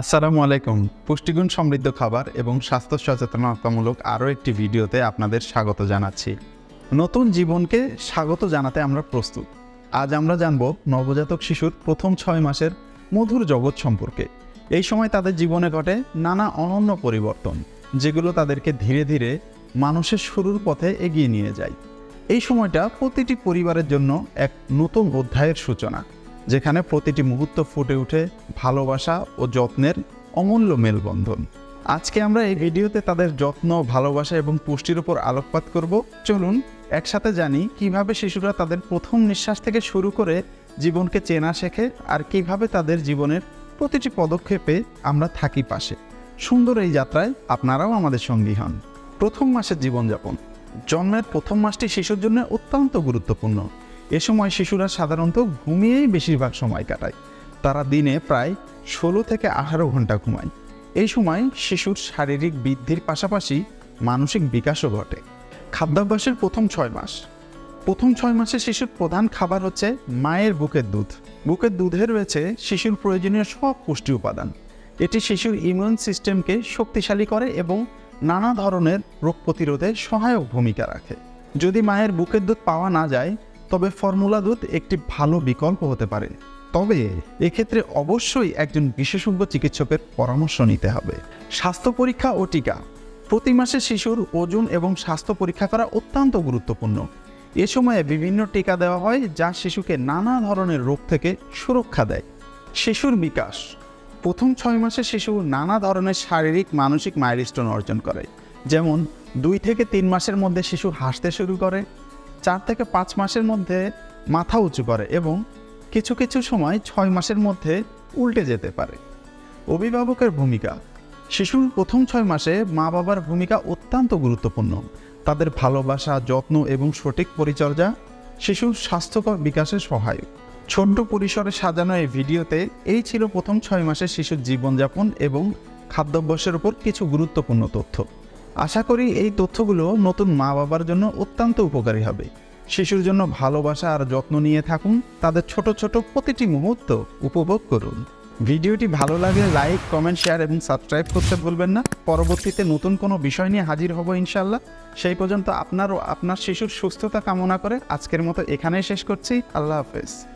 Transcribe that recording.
আসসালামু আলাইকুম। পুষ্টিগুণ সমৃদ্ধ খাবার এবং স্বাস্থ্য সচেতনতামূলক আরও একটি ভিডিওতে আপনাদের স্বাগত জানাচ্ছি। নতুন জীবনকে স্বাগত জানাতে আমরা প্রস্তুত। আজ আমরা জানব নবজাতক শিশুর প্রথম ছয় মাসের মধুর জগৎ সম্পর্কে। এই সময় তাদের জীবনে ঘটে নানা অনন্য পরিবর্তন, যেগুলো তাদেরকে ধীরে ধীরে মানুষের শুরুর পথে এগিয়ে নিয়ে যায়। এই সময়টা প্রতিটি পরিবারের জন্য এক নতুন অধ্যায়ের সূচনা। যেখানে প্রতিটি মুহূর্ত ফুটে উঠে ভালোবাসা ও যত্নের অমূল্য মেলবন্ধন। আজকে আমরা এই ভিডিওতে তাদের যত্ন, ভালোবাসা এবং পুষ্টির উপর আলোকপাত করব। চলুন, একসাথে জানি কীভাবে শিশুরা তাদের প্রথম নিঃশ্বাস থেকে শুরু করে জীবনকে চেনা শেখে আর কীভাবে তাদের জীবনের প্রতিটি পদক্ষেপে আমরা থাকি পাশে। সুন্দর এই যাত্রায় আপনারাও আমাদের সঙ্গী হন। প্রথম মাসের জীবনযাপন। জন্মের প্রথম মাসটি শিশুর জন্য অত্যন্ত গুরুত্বপূর্ণ। এ সময় শিশুরা সাধারণত ঘুমিয়েই বেশিরভাগ সময় কাটায়। তারা দিনে প্রায় ষোলো থেকে আঠারো ঘণ্টা ঘুমায়। এই সময় শিশুর শারীরিক বৃদ্ধির পাশাপাশি মানসিক বিকাশও ঘটে। খাদ্যাভ্যাসের প্রথম ছয় মাস। প্রথম ছয় মাসে শিশুর প্রধান খাবার হচ্ছে মায়ের বুকের দুধ। বুকের দুধে রয়েছে শিশুর প্রয়োজনীয় সব পুষ্টি উপাদান। এটি শিশুর ইমিউন সিস্টেমকে শক্তিশালী করে এবং নানা ধরনের রোগ প্রতিরোধে সহায়ক ভূমিকা রাখে। যদি মায়ের বুকের দুধ পাওয়া না যায় তবে ফর্মুলা দুধ একটি ভালো বিকল্প হতে পারে। তবে এক্ষেত্রে অবশ্যই একজন বিশেষজ্ঞ চিকিৎসকের পরামর্শ নিতে হবে। স্বাস্থ্য পরীক্ষা ও টিকা। প্রতি মাসে শিশুর ওজন এবং স্বাস্থ্য পরীক্ষা করা অত্যন্ত গুরুত্বপূর্ণ। এ সময়ে বিভিন্ন টিকা দেওয়া হয় যা শিশুকে নানা ধরনের রোগ থেকে সুরক্ষা দেয়। শিশুর বিকাশ। প্রথম ছয় মাসে শিশু নানা ধরনের শারীরিক, মানসিক মাইলস্টোন অর্জন করে। যেমন দুই থেকে তিন মাসের মধ্যে শিশু হাসতে শুরু করে চার থেকে পাঁচ মাসের মধ্যে মাথা উঁচু করে এবং কিছু কিছু সময় ছয় মাসের মধ্যে উল্টে যেতে পারে। অভিভাবকের ভূমিকা। শিশুর প্রথম ছয় মাসে মা বাবার ভূমিকা অত্যন্ত গুরুত্বপূর্ণ। তাদের ভালোবাসা, যত্ন এবং সঠিক পরিচর্যা শিশুর স্বাস্থ্যকর বিকাশে সহায়ক। ছোট্ট পরিসরে সাজানো এই ভিডিওতে এই ছিল প্রথম ছয় মাসের শিশুর জীবনযাপন এবং খাদ্যাভ্যাসের উপর কিছু গুরুত্বপূর্ণ তথ্য। আশা করি এই তথ্যগুলো নতুন মা বাবার জন্য অত্যন্ত উপকারী হবে। শিশুর জন্য ভালোবাসা আর যত্ন নিয়ে থাকুন, তাদের ছোট ছোট প্রতিটি মুহূর্ত উপভোগ করুন। ভিডিওটি ভালো লাগলে লাইক, কমেন্ট, শেয়ার এবং সাবস্ক্রাইব করতে ভুলবেন না। পরবর্তীতে নতুন কোনো বিষয় নিয়ে হাজির হব ইনশাল্লাহ সেই পর্যন্ত আপনার ও আপনার শিশুর সুস্থতা কামনা করে আজকের মতো এখানেই শেষ করছি। আল্লাহ হাফেজ।